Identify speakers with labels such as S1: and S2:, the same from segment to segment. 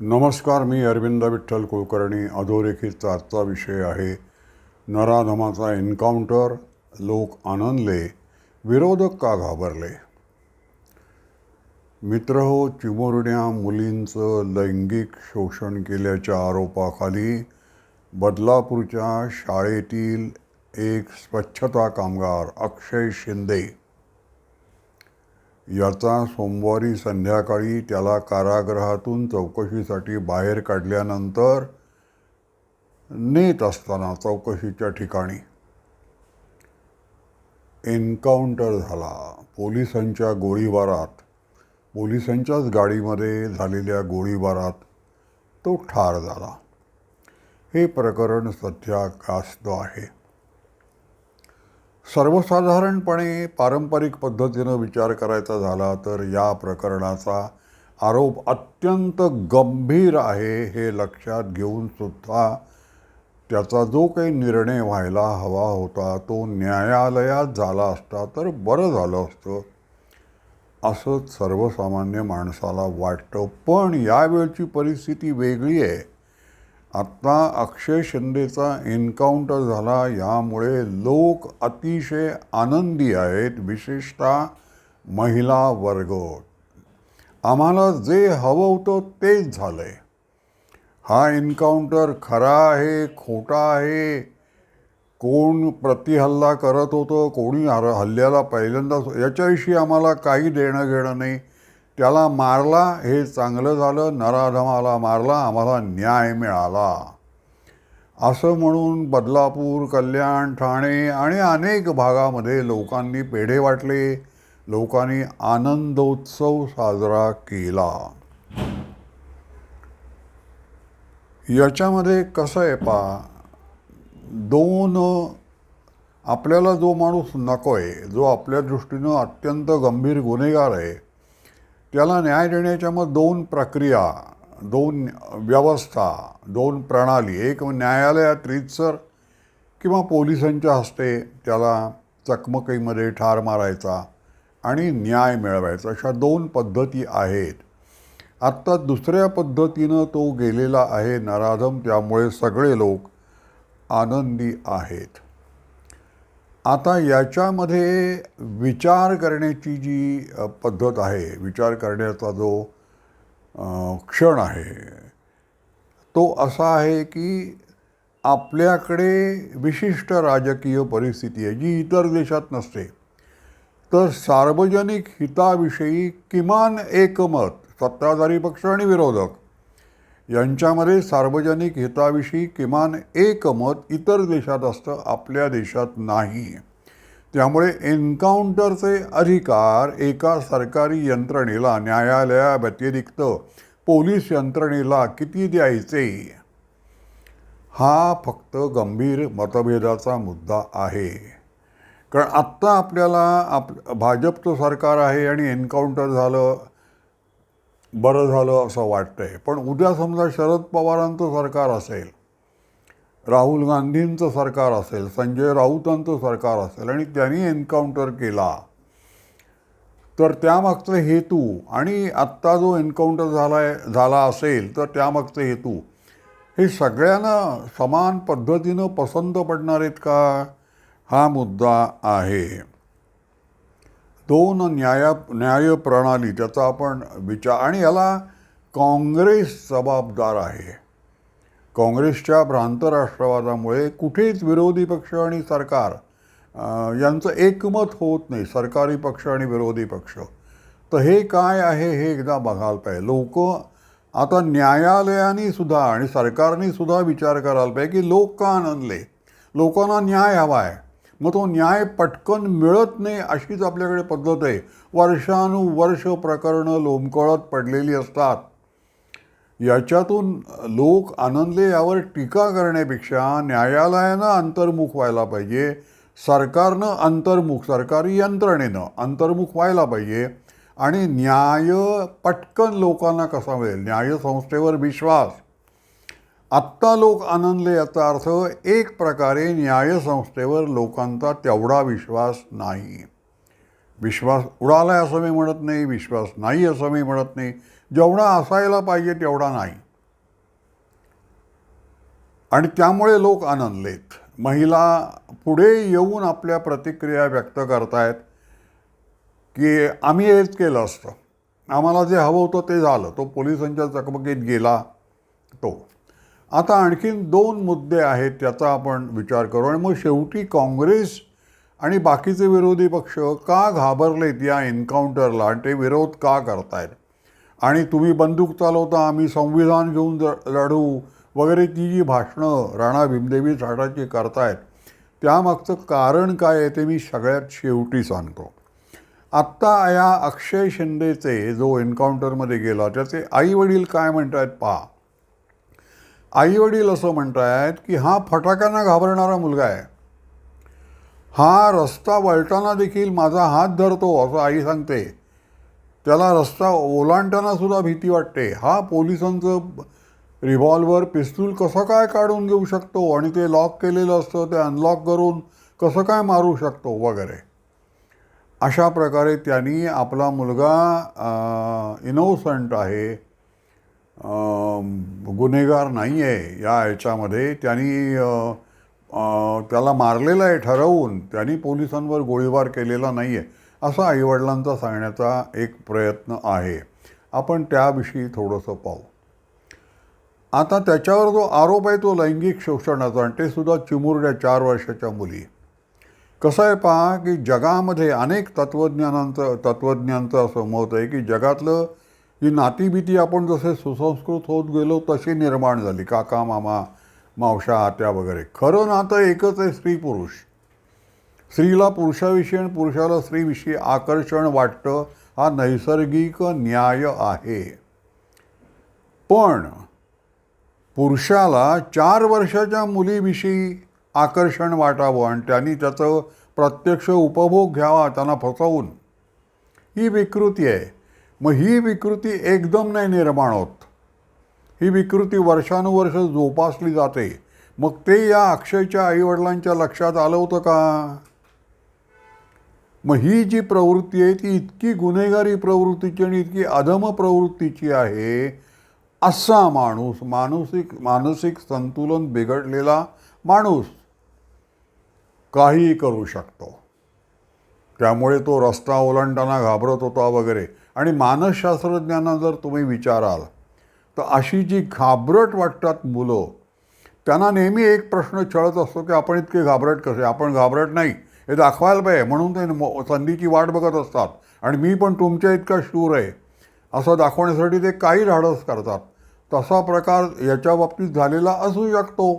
S1: नमस्कार मी अरविंद विठ्ठल कुलकर्णी. अधोरेखित आजचा विषय आहे नराधमाचा एन्काउंटर. लोक आनंदले विरोधक का घाबरले? मित्र हो चिमुरड्या मुलींचं लैंगिक शोषण केल्याच्या आरोपाखाली बदलापूरच्या शाळेतील एक स्वच्छता कामगार अक्षय शिंदे याचा सोमवारी संध्याकाळी त्याला कारागृहातून चौकशीसाठी बाहेर काढल्यानंतर नेत असताना चौकशीच्या ठिकाणी एन्काउंटर झाला. पोलिसांच्या गोळीबारात पोलिसांच्याच गाडीमध्ये झालेल्या गोळीबारात तो ठार झाला. हे प्रकरण सध्या गाजतं आहे. सर्वसाधारणपणे पारंपरिक पद्धतीनं विचार करायचा झाला तर या प्रकरणाचा आरोप अत्यंत गंभीर आहे हे लक्षात घेऊन सुद्धा त्याचा जो काही निर्णय व्हायला हवा होता तो न्यायालयात झाला असता तर बरं झालं असतं. असं सर्वसामान्य माणसाला वाटतं. पण यावेळची परिस्थिती वेगळी आहे. आत्ता अक्षय शिंदेचा एन्काउंटर झाला यामुळे लोक अतिशय आनंदी आहेत विशेषतः महिला वर्ग. आम्हाला जे हवं होतं तेच झालं आहे हा एन्काउंटर खरा आहे खोटा आहे? कोण प्रतिहल्ला करत होतं? कोणी हर हल्ल्याला पहिल्यांदा याच्याविषयी आम्हाला काही देणं घेणं नाही. त्याला मारला हे चांगलं झालं नराधमाला मारला आम्हाला न्याय मिळाला. असं म्हणून बदलापूर कल्याण ठाणे आणि अनेक भागामध्ये लोकांनी पेढे वाटले. लोकांनी आनंदोत्सव साजरा केला. याच्यामध्ये कसं आहे पा दोन आपल्याला जो माणूस नको आहे जो आपल्या दृष्टीनं अत्यंत गंभीर गुन्हेगार आहे त्याला न्याय देण्याच्या मग दोन प्रक्रिया दोन व्यवस्था दोन प्रणाली एक न्यायालयात रीतसर किंवा पोलिसांच्या हस्ते त्याला चकमकीमध्ये ठार मारायचा आणि न्याय मिळवायचा. अशा दोन पद्धती आहेत. आत्ता दुसऱ्या पद्धतीनं तो गेलेला आहे नराधम त्यामुळे सगळे लोक आनंदी आहेत. आता याच्यामध्ये विचार करण्याची जी पद्धत आहे विचार करण्याचा जो क्षण आहे तो असा आहे की आपल्याकडे विशिष्ट राजकीय परिस्थिती आहे जी इतर देशात नसते. तर सार्वजनिक हिताविषयी किमान एकमत सत्ताधारी पक्ष आणि विरोधक यांच्यामध्ये सार्वजनिक हिताविषयी किमान एकमत इतर देशात असतं आपल्या देशात नाही. त्यामुळे एन्काउंटरचे अधिकार एका सरकारी यंत्रणेला न्यायालयाव्यतिरिक्त पोलीस यंत्रणेला किती द्यायचे? हा फक्त गंभीर मतभेदाचा मुद्दा आहे. कारण आत्ता आपल्याला आप भाजपचं सरकार आहे आणि एन्काउंटर झालं बरं झालं असं वाटतंय. पण उद्या समजा शरद पवारांचं सरकार असेल राहुल गांधींचं सरकार असेल संजय राऊतांचं सरकार असेल आणि त्यांनी एन्काउंटर केला तर त्यामागचा हेतू आणि आत्ता जो एन्काउंटर झाला आहे झाला असेल तर त्यामागचा हेतू. हे सगळ्यांना समान पद्धतीनं पसंत पडणार आहेत का? हा मुद्दा आहे. दोन न्याया न्यायप्रणाली त्याचा आपण विचार आणि याला काँग्रेस जबाबदार आहे. काँग्रेसच्या भ्रांत राष्ट्रवादामुळे कुठेच विरोधी पक्ष आणि सरकार यांचं एकमत होत नाही सरकारी पक्ष आणि विरोधी पक्ष. तर हे काय आहे हे एकदा बघायला पाहिजे. लोक आता न्यायालयाने सुद्धा आणि सरकारने सुद्धा विचार करायला पाहिजे की लोक का आनंदले? लोकांना न्याय हवा आहे मग तो न्याय पटकन मिळत नाही अशीच आपल्याकडे पद्धत आहे. वर्षानुवर्ष प्रकरणं लोंबकळत पडलेली असतात. याच्यातून लोक आनंदले यावर टीका करण्यापेक्षा न्यायालयानं अंतर्मुख व्हायला पाहिजे सरकारनं अंतर्मुख सरकारी यंत्रणेनं अंतर्मुख व्हायला पाहिजे आणि न्याय पटकन लोकांना कसा मिळेल? न्यायसंस्थेवर विश्वास. आत्ता लोक आनंदले याचा अर्थ एक प्रकारे न्यायसंस्थेवर लोकांचा तेवढा विश्वास नाही. विश्वास उडाला आहे असं मी म्हणत नाही विश्वास नाही असं मी म्हणत नाही. जेवढा असायला पाहिजे तेवढा नाही. आणि त्यामुळे लोक आनंदलेत. महिला पुढे येऊन आपल्या प्रतिक्रिया व्यक्त करतायत की आम्ही हेच केलं असतं. आम्हाला जे हवं होतं ते झालं. तो पोलिसांच्या चकमकीत गेला तो. आता आणखीन दोन मुद्दे आहेत त्याचा आपण विचार करू. आणि मग शेवटी काँग्रेस आणि बाकीचे विरोधी पक्ष का घाबरलेत या एन्काउंटरला? आणि ते विरोध का करतायत? आणि तुम्ही बंदूक चालवता आम्ही संविधान घेऊन ज- लढू वगैरे ती जी भाषणं राणा भीमदेवी साठाची करतायत त्यामागचं कारण काय आहे ते मी सगळ्यात शेवटी सांगतो. आत्ता या अक्षय शिंदेचे जो एन्काउंटरमध्ये गेला त्याचे आई वडील काय म्हणत आहेत पहा. आईवडील असं म्हणत आहेत की हा फटाक्यांना घाबरणारा मुलगा आहे. हा रस्ता वळताना देखील माझा हात धरतो असं आई सांगते. त्याला रस्ता ओलांडताना सुद्धा भीती वाटते. हा पोलिसांचं रिव्हॉल्वर पिस्तूल कसं काय काढून घेऊ शकतो आणि ते लॉक केलेलं असतं ते अनलॉक करून कसं काय मारू शकतो वगैरे. अशा प्रकारे त्यांनी आपला मुलगा इनोसंट आहे. गुन्हेगार नाही आहे या ह्याच्यामध्ये. त्यांनी त्याला मारलेलं आहे ठरवून. त्यांनी पोलिसांवर गोळीबार केलेला नाही आहे असा आईवडिलांचा सांगण्याचा एक प्रयत्न आहे. आपण त्याविषयी थोडंसं पाहू. आता त्याच्यावर जो आरोप आहे तो लैंगिक शोषणाचा आणि ते सुद्धा चिमुरड्या चार वर्षाच्या मुली. कसं आहे पहा की जगामध्ये अनेक तत्त्वज्ञानांचं तत्त्वज्ञांचं असं मत आहे की जगातलं ही नातीभीती आपण जसे सुसंस्कृत होत गेलो तशी निर्माण झाली. काका मामा मावशा आत्या वगैरे. खरं नातं एकच आहे स्त्री पुरुष स्त्रीला पुरुषाविषयी आणि पुरुषाला स्त्रीविषयी आकर्षण वाटतं हा नैसर्गिक न्याय आहे. पण पुरुषाला चार वर्षाच्या मुलीविषयी आकर्षण वाटावं आणि त्यांनी त्याचं प्रत्यक्ष उपभोग घ्यावा त्यांना फसवून. ही विकृती आहे. मग ही विकृती एकदम नाही निर्माण होत. ही विकृती वर्षानुवर्ष जोपासली जाते. मग ते या अक्षयच्या आईवडिलांच्या लक्षात आलं होतं का? मग ही जी प्रवृत्ती आहे ती इतकी गुन्हेगारी प्रवृत्तीची आणि इतकी अधम प्रवृत्तीची आहे असा माणूस मानसिक मानसिक संतुलन बिघडलेला माणूस काहीही करू शकतो. त्यामुळे तो रस्ता ओलांडताना घाबरत होता वगैरे. आणि मानसशास्त्रज्ञांना जर तुम्ही विचाराल तर अशी जी घाबरट वाटतात मुलं त्यांना नेहमी एक प्रश्न छळत असतो की आपण इतके घाबरट कसे? आपण घाबरट नाही. हे दाखवायला पाहिजे. म्हणून ते म- संधीची वाट बघत असतात. आणि मी पण तुमच्या इतका शूर आहे असं दाखवण्यासाठी ते काही धाडस करतात. तसा प्रकार याच्या बाबतीत झालेला असू शकतो.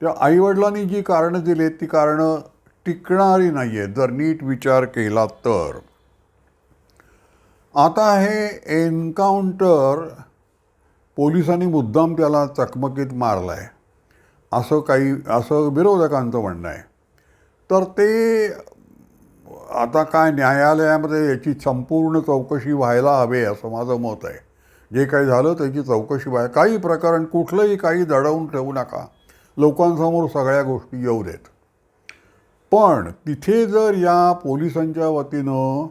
S1: त्या आईवडिलांनी जी कारणं दिली आहेत ती कारणं टिकणारी नाही आहेत जर नीट विचार केला तर. आता हे एन्काउंटर पोलिसांनी मुद्दाम त्याला चकमकीत मारलं आहे असं काही असं विरोधकांचं म्हणणं आहे. तर ते आता काय न्यायालयामध्ये याची संपूर्ण चौकशी व्हायला हवे असं माझं मत आहे. जे काही झालं त्याची चौकशी व्हाय काही प्रकरण कुठलंही काही दडवून ठेवू नका. लोकांसमोर सगळ्या गोष्टी येऊ देत. पण तिथे जर या पोलिसांच्या वतीनं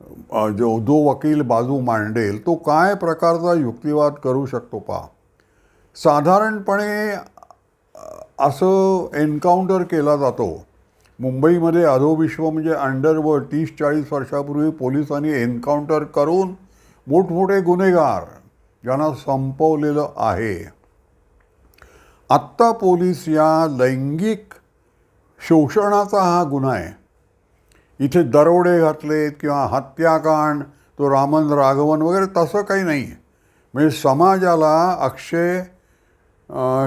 S1: जो जो वकील बाजू मांडेल तो काय प्रकारचा युक्तिवाद करू शकतो पहा साधारणपणे असं एन्काउंटर केला जातो. मुंबईमध्ये अधोविश्व म्हणजे अंडरवर्ल्ड तीस चाळीस वर्षापूर्वी पोलिसांनी एन्काउंटर करून मोठमोठे गुन्हेगार ज्यांना संपवलेलं आहे. आत्ता पोलीस या लैंगिक शोषणाचा हा गुन्हा आहे. इथे दरोडे घातलेत किंवा हत्याकांड तो रामन राघवन वगैरे तसं काही नाही आहे. म्हणजे समाजाला अक्षय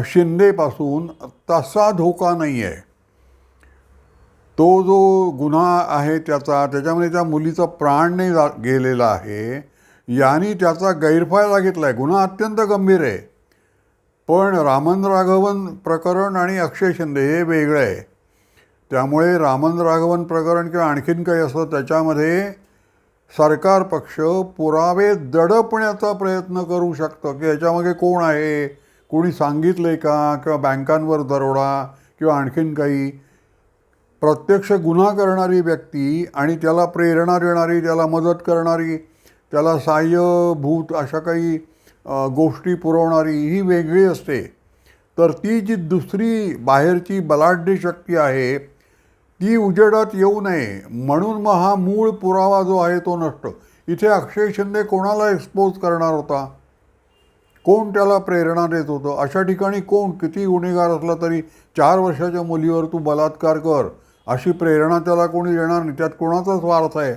S1: शिंदेपासून तसा धोका नाही आहे. तो जो गुन्हा आहे त्याचा त्याच्यामध्ये त्या मुलीचा प्राण नाही जा गेलेला आहे यांनी त्याचा गैरफायदा घेतला आहे गुन्हा अत्यंत गंभीर आहे. पण रामन राघवन प्रकरण आणि अक्षय शिंदे हे वेगळं आहे. त्यामुळे रामन राघवन प्रकरण किंवा आणखीन काही असं त्याच्यामध्ये सरकार पक्ष पुरावे दडपण्याचा प्रयत्न करू शकतं. की याच्यामागे कोण आहे? कोणी सांगितलं आहे का? किंवा बँकांवर दरोडा किंवा आणखीन काही? प्रत्यक्ष गुन्हा करणारी व्यक्ती आणि त्याला प्रेरणा देणारी त्याला मदत करणारी त्याला सहाय्यभूत अशा काही गोष्टी पुरवणारी ही वेगळी असते. तर ती जी दुसरी बाहेरची बलाढ्य शक्ती आहे ती उजेडात येऊ नये. म्हणून मग हा मूळ पुरावा जो आहे तो नष्ट. इथे अक्षय शिंदे कोणाला एक्सपोज करणार होता? कोण त्याला प्रेरणा देत होतं? अशा ठिकाणी कोण? किती गुन्हेगार असला तरी चार वर्षाच्या मुलीवर तू बलात्कार कर. अशी प्रेरणा त्याला कोणी देणार नाही. त्यात कोणाचा स्वार्थ आहे?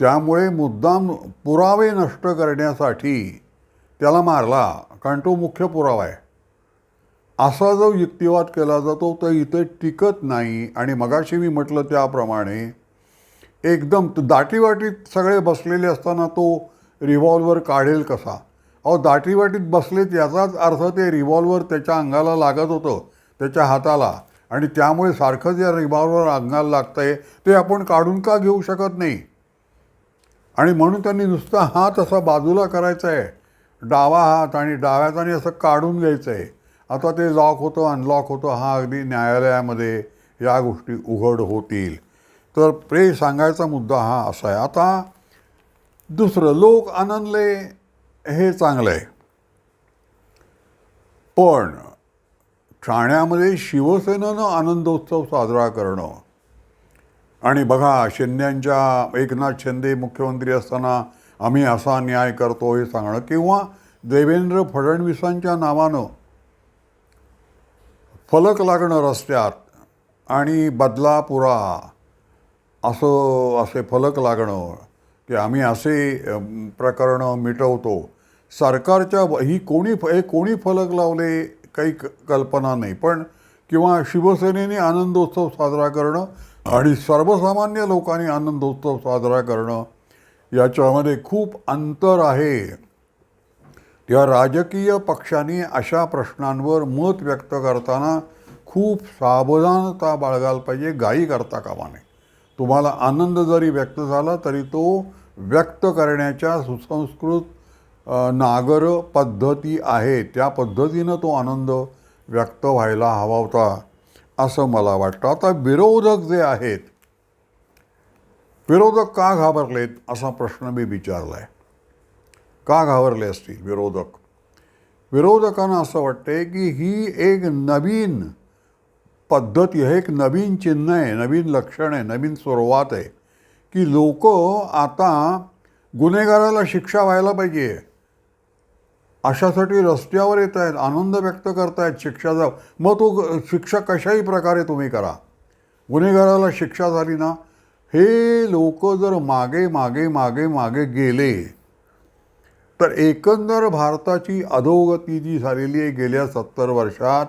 S1: त्यामुळे मुद्दाम पुरावे नष्ट करण्यासाठी त्याला मारला. कारण तो मुख्य पुरावा आहे. असा जो युक्तिवाद केला जातो तो इथे टिकत नाही. आणि मगाशी मी म्हटलं त्याप्रमाणे एकदम दाटीवाटीत सगळे बसलेले असताना तो रिव्हॉल्वर काढेल कसा? अहो दाटीवाटीत बसलेत याचाच अर्थ ते रिव्हॉल्वर त्याच्या अंगाला लागत होतं त्याच्या हाताला. आणि त्यामुळे सारखं या रिव्हॉल्वर अंगाला लागतं आहे ते आपण काढून का घेऊ शकत नाही? आणि म्हणून त्यांनी नुसता हात असा बाजूला करायचा आहे डावा हात आणि डाव्याचा आणि असं काढून घ्यायचं आहे आता ते लॉक होतं अनलॉक होतं हा अगदी न्यायालयामध्ये या गोष्टी उघड होतील. तर प्रे सांगायचा मुद्दा हा असा आहे. आता दुसरं लोक आनंदले हे चांगलं आहे पण ठाण्यामध्ये शिवसेनेनं आनंदोत्सव साजरा करणं आणि बघा शिंद्यांच्या एकनाथ शिंदे मुख्यमंत्री असताना आम्ही असा न्याय करतो हे सांगणं किंवा देवेंद्र फडणवीसांच्या नावानं फलक लागणं रस्त्यात आणि बदलापुरा असं असे फलक लागणं की आम्ही असे प्रकरणं मिटवतो. सरकारच्या ही कोणी हे कोणी फलक लावले काही क- कल्पना नाही. पण किंवा शिवसेनेने आनंदोत्सव साजरा करणं आणि सर्वसामान्य लोकांनी आनंदोत्सव साजरा करणं याच्यामध्ये खूप अंतर आहे. या राजकीय पक्षांनी अशा प्रश्नांवर मत व्यक्त करताना खूप सावधानता बाळगायला पाहिजे गाई करता कामा नये. तुम्हाला आनंद जरी व्यक्त झाला तरी तो व्यक्त करण्याच्या सुसंस्कृत नागर पद्धती आहे. त्या पद्धतीनं तो आनंद व्यक्त व्हायला हवा होता असं मला वाटतं. आता विरोधक जे आहेत विरोधक का घाबरलेत असा प्रश्न मी विचारला आहे का घाबरले असतील विरोधक? विरोधकांना असं वाटते की ही एक नवीन पद्धती आहे एक नवीन चिन्ह आहे नवीन लक्षण आहे नवीन सुरुवात आहे की लोक आता गुन्हेगाराला शिक्षा व्हायला पाहिजे. अशासाठी रस्त्यावर येत आहेत आनंद व्यक्त करतायत शिक्षाचा. मग तो शिक्षा कशाही प्रकारे तुम्ही करा. गुन्हेगाराला शिक्षा झाली ना हे लोक जर मागे मागे मागे मागे गेले तर एकंदर भारताची अधोगती जी झालेली आहे गेल्या सत्तर वर्षात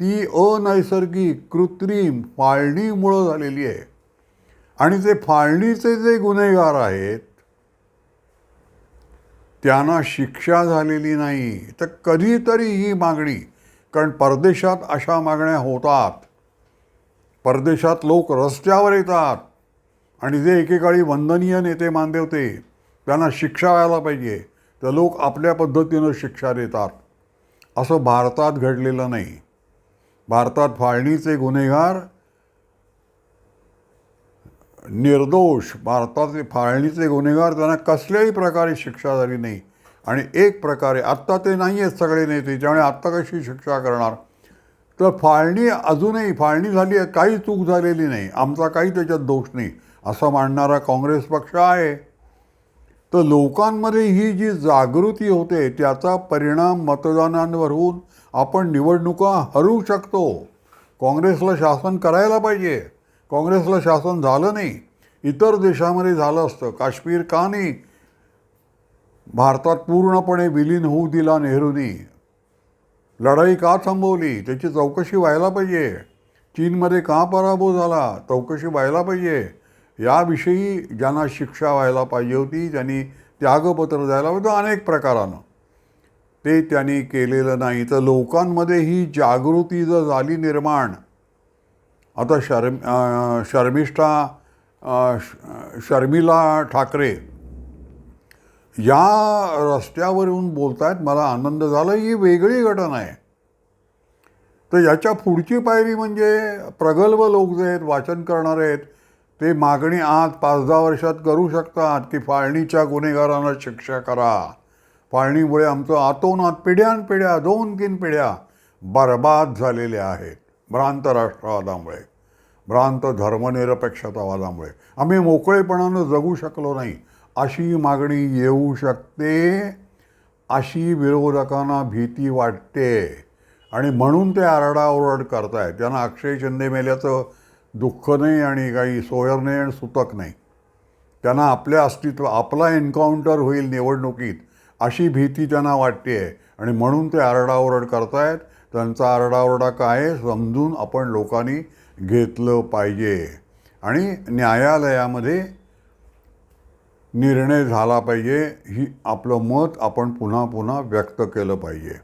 S1: ती अनैसर्गिक कृत्रिम फाळणीमुळं झालेली आहे. आणि ते फाळणीचे जे गुन्हेगार आहेत त्यांना शिक्षा झालेली नाही. तर कधीतरी ही मागणी कारण परदेशात अशा मागण्या होतात. परदेशात लोक रस्त्यावर येतात. आणि जे एकेकाळी वंदनीय नेते मानले होते त्यांना शिक्षा व्हायला पाहिजे. तर लोक आपल्या पद्धतीनं शिक्षा देतात. असं भारतात घडलेलं नाही. भारतात फाळणीचे गुन्हेगार निर्दोष. भारताचे फाळणीचे गुन्हेगार त्यांना कसल्याही प्रकारे शिक्षा झाली नाही. आणि एक प्रकारे आत्ता ते नाही आहेत सगळे नेते त्यामुळे आत्ता कशी शिक्षा करणार? तर फाळणी अजूनही फाळणी झाली आहे काही चूक झालेली नाही. आमचा काही त्याच्यात दोष नाही. असं मांडणारा काँग्रेस पक्ष आहे. तर लोकांमध्ये ही जी जागृती होते त्याचा परिणाम मतदानांवर होऊन आपण निवडणुका हरू शकतो. काँग्रेसला शासन करायला पाहिजे. काँग्रेसला शासन झालं नाही. इतर देशामध्ये झालं असतं. काश्मीर का नाही? भारतात पूर्णपणे विलीन होऊ दिला नेहरूंनी. लढाई का थांबवली? त्याची चौकशी व्हायला पाहिजे. चीनमध्ये का पराभव झाला? चौकशी व्हायला पाहिजे. याविषयी ज्यांना शिक्षा व्हायला पाहिजे होती त्यांनी त्यागपत्र द्यायला होतं अनेक प्रकारानं. ते त्यांनी केलेलं नाही. तर लोकांमध्ये ही जागृती जर झाली निर्माण आता शर्म शर्मिष्ठा शर्मिला ठाकरे या रस्त्यावरून बोलतायत मला आनंद झाला ही वेगळी घटना आहे. तर याच्या पुढची पायरी म्हणजे प्रगल्भ लोक जे आहेत वाचन करणारे आहेत ते मागणी आज पाच दहा वर्षात करू शकतात की फाळणीच्या गुन्हेगारांना शिक्षा करा. फाळणीमुळे आमचं आतोनात पिढ्यान पिढ्या दोन तीन पिढ्या बरबाद झालेल्या आहेत. भ्रांत राष्ट्रवादामुळे भ्रांत धर्मनिरपेक्षतावादामुळे. आम्ही मोकळेपणानं जगू शकलो नाही. अशी मागणी येऊ शकते अशी विरोधकांना भीती वाटते. आणि म्हणून ते आरडाओरड करतायत. त्यांना अक्षय शिंदे मेल्याचं दुःख नाही आणि काही सोयर नाही आणि सुतक नाही. त्यांना आपल्या अस्तित्व आपला एन्काउंटर होईल निवडणुकीत अशी भीती त्यांना वाटते आहे आणि म्हणून ते आरडाओरड करतायत. त्यांचा आरडाओरडा काय आहे समजून आपण लोकांनी घेतलं पाहिजे. आणि न्यायालयामध्ये निर्णय झाला पाहिजे ही आपलं मत आपण पुन्हा पुन्हा व्यक्त केलं पाहिजे.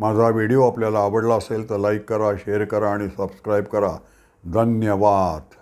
S1: माझा व्हिडिओ आपल्याला आवडला असेल तर लाईक करा शेअर करा आणि सबस्क्राईब करा. धन्यवाद.